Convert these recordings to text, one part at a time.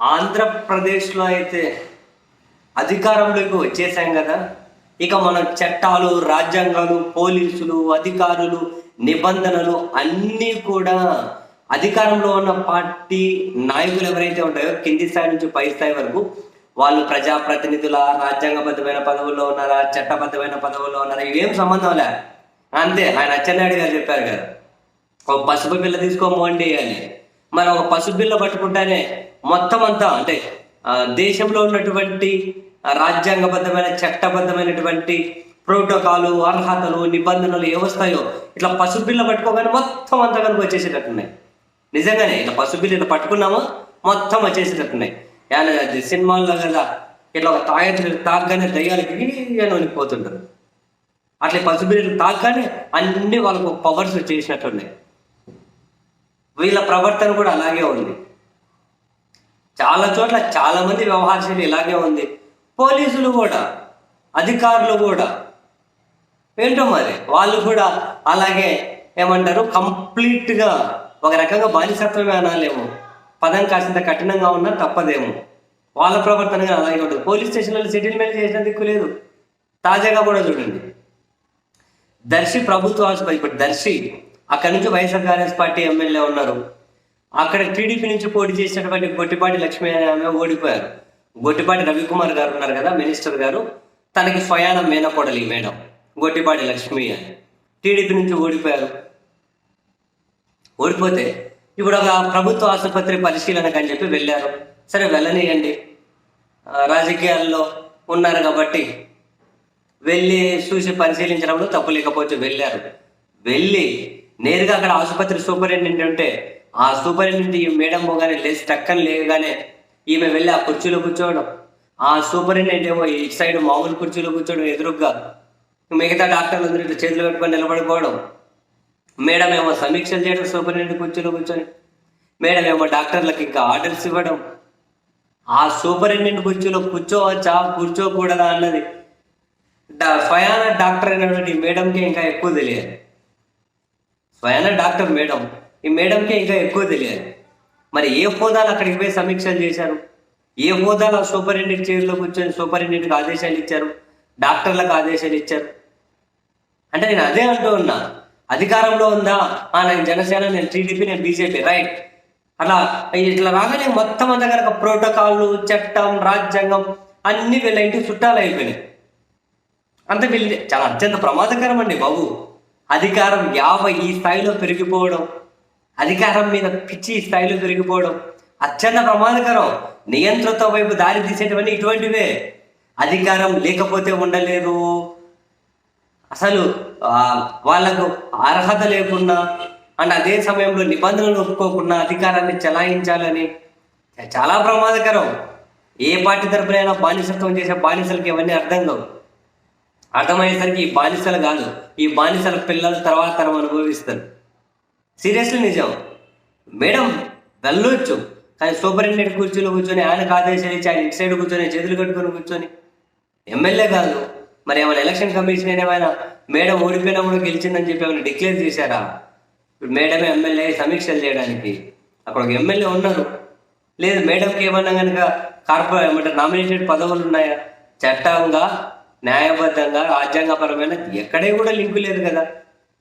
ఆంధ్రప్రదేశ్లో అయితే అధికారంలోకి వచ్చేసాం కదా. ఇక మన చట్టాలు రాజ్యాంగాలు పోలీసులు అధికారులు నిబంధనలు అన్నీ కూడా అధికారంలో ఉన్న పార్టీ నాయకులు ఎవరైతే ఉంటాయో కింది స్థాయి నుంచి పై స్థాయి వరకు వాళ్ళు ప్రజాప్రతినిధుల రాజ్యాంగబద్ధమైన పదవుల్లో ఉన్నారా చట్టబద్ధమైన పదవుల్లో ఉన్నారా ఇవేం సంబంధం లే. అంతే ఆయన అచ్చెన్నాయుడు గారు చెప్పారు కదా. ఒక పసుపు పిల్ల తీసుకోమండి అని. మనం ఒక పసుపు పట్టుకుంటేనే మొత్తం అంతా అంటే దేశంలో ఉన్నటువంటి రాజ్యాంగబద్ధమైన చట్టబద్ధమైనటువంటి ప్రోటోకాలు అర్హతలు నిబంధనలు ఏవస్తాయో ఇట్లా పసుపు బిల్ల పట్టుకోగానే మొత్తం అంతా కనుక వచ్చేసేటట్టున్నాయి. నిజంగానే ఇట్లా పసుబిల్ల ఇట్లా పట్టుకున్నామో? మొత్తం వచ్చేసేటట్టున్నాయి. అది సినిమాల్లో కదా ఇట్లా ఒక తాయెత్తు తాగగానే దయ్యాలకి అని వణికిపోతుంటారు అట్లా పసుపు తాగ్గానే తాగగానే అన్ని వాళ్ళకు పవర్స్ వచ్చేసినట్టున్నాయి వీళ్ళ ప్రవర్తన కూడా అలాగే ఉంది. చాలా చోట్ల చాలా మంది వ్యవహార శైలి ఇలాగే ఉంది. పోలీసులు కూడా అధికారులు కూడా. ఏంటో మరి? వాళ్ళు కూడా అలాగే ఏమంటారు? కంప్లీట్గా ఒక రకంగా బానిసత్వమే అనాలేమో. పదం కాసింత కఠినంగా ఉన్నా తప్పదేమో. వాళ్ళ ప్రవర్తన అలాగే ఉంటుంది. పోలీస్ స్టేషన్లలో సెటిల్మెంట్ చేసిన దిక్కు లేదు. తాజాగా కూడా చూడండి. దర్శి ప్రభుత్వ ఆసుపత్రి ఇప్పుడు దర్శి అక్కడి నుంచి వైఎస్ఆర్ కాంగ్రెస్ పార్టీ ఎమ్మెల్యే ఉన్నారు. అక్కడ టీడీపీ నుంచి పోటీ చేసినటువంటి గొట్టిపాటి లక్ష్మి అనే ఆమె ఓడిపోయారు. గొట్టిపాటి రవికుమార్ గారు ఉన్నారు కదా మినిస్టర్ గారు. తనకి స్వయాన మేనకోడలి మేడం గొట్టిపాటి లక్ష్మి అని. టీడీపీ నుంచి ఓడిపోయారు. ఓడిపోతే ఇప్పుడు ఒక ప్రభుత్వ ఆసుపత్రి పరిశీలనకు అని చెప్పి వెళ్ళారు. సరే వెళ్ళనియండి. రాజకీయాల్లో ఉన్నారు కాబట్టి వెళ్ళి చూసి పరిశీలించడంలో తప్పు లేకపోతే వెళ్ళారు. వెళ్ళి నేరుగా అక్కడ ఆసుపత్రి సూపరింటెండెంట్ ఉంటే ఆ సూపరింటెండెంట్ ఈ మేడం పోగానే లేచి టక్కని లేగానే ఈమె వెళ్ళి ఆ కుర్చీలో కూర్చోవడం. ఆ సూపరింటెండెంట్ ఏమో ఈ సైడ్ మామూలు కుర్చీలో కూర్చోవడం ఎదురుగ్గా మిగతా డాక్టర్లు అందరూ ఇట్లా చేతులు పెట్టుకొని నిలబడిపోవడం. మేడం ఏమో సమీక్షలు చేయడం సూపరింటెండెంట్ కుర్చీలో కూర్చొని. మేడం ఏమో డాక్టర్లకు ఇంకా ఆర్డర్స్ ఇవ్వడం. ఆ సూపరింటెండెంట్ కుర్చీలో కూర్చోవచ్చా కూర్చోకూడదా అన్నది డా- స్వయాన డాక్టర్ అయినటువంటి మేడంకి ఇంకా ఎక్కువ తెలియాలి. స్వయాన డాక్టర్ మేడం. ఈ మేడంకి ఇంకా ఎక్కువ తెలియాలి. మరి ఏ హోదాలు అక్కడికి పోయి సమీక్షలు చేశారు? ఏ హోదాలో సూపరింటెండెంట్ చైర్లో కూర్చొని సూపరింటెండెంట్కి ఆదేశాలు ఇచ్చారు? డాక్టర్లకు ఆదేశాలు ఇచ్చారు? అంటే నేను అదే అంటూ ఉన్నా. అధికారంలో ఉందా? ఆ, నేను జనసేన నేను టీడీపీ నేను బీజేపీ రైట్. అలా ఇట్లా రాగానే మొత్తం అంతా కనుక ప్రోటోకాల్ చట్టం రాజ్యాంగం అన్ని వీళ్ళ ఇంటికి చుట్టాలు అయిపోయినాయి. అంత వీళ్ళు చాలా అత్యంత ప్రమాదకరం అండి బాబు. అధికారం యాభై ఈ స్థాయిలో పెరిగిపోవడం అధికారం మీద పిచ్చి ఈ స్థాయిలో పెరిగిపోవడం అత్యంత ప్రమాదకరం. నియంత్రిత వైపు దారి తీసేటువంటి ఇటువంటివే. అధికారం లేకపోతే ఉండలేదు. అసలు వాళ్ళకు అర్హత లేకుండా అండ్ అదే సమయంలో నిబంధనలు ఒప్పుకోకుండా అధికారాన్ని చెలాయించాలని చాలా ప్రమాదకరం. ఏ పార్టీ తరపునైనా బానిసత్వం చేసే బానిసలకి ఇవన్నీ అర్థం కావు. అర్థమయ్యేసరికి ఈ బానిసలు కాదు. ఈ బానిసల పిల్లలు తర్వాత తరం అనుభవిస్తారు. సీరియస్లీ నిజం. మేడం వెళ్ళొచ్చు. కానీ సూపరింటెండెంట్ కుర్చీలో కూర్చొని ఆయనకు ఆదేశాలు ఇచ్చి ఆయన ఇటు సైడ్ కూర్చొని చేతులు కట్టుకొని కూర్చొని ఎమ్మెల్యే కాదు. మరి ఏమైనా ఎలక్షన్ కమిషన్ ఏమైనా మేడం ఓడిపోయినప్పుడు గెలిచిందని చెప్పి ఏమైనా డిక్లేర్ చేశారా? ఇప్పుడు మేడమే ఎమ్మెల్యే సమీక్షలు చేయడానికి. అక్కడ ఒక ఎమ్మెల్యే ఉన్నారు. లేదు మేడంకి ఏమన్నా కనుక కార్పొరే ఏమంటారు నామినేటెడ్ పదవులు ఉన్నాయా? చట్టంగా న్యాయబద్ధంగా రాజ్యాంగపరమైన ఎక్కడే కూడా లింకు లేదు కదా.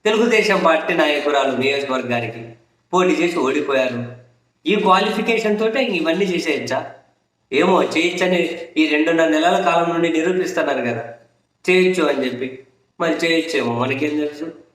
తెలుగుదేశం పార్టీ నాయకురాలు నియోజకవర్గానికి పోటీ చేసి ఓడిపోయారు. ఈ క్వాలిఫికేషన్ తోటే ఇవన్నీ చేసేయచ్చా? ఏమో చేయొచ్చని ఈ రెండున్నర నెలల కాలం నుండి నిరూపిస్తున్నారు కదా. చేయొచ్చు అని చెప్పి. మరి చేయొచ్చేమో మనకేం తెలుసు?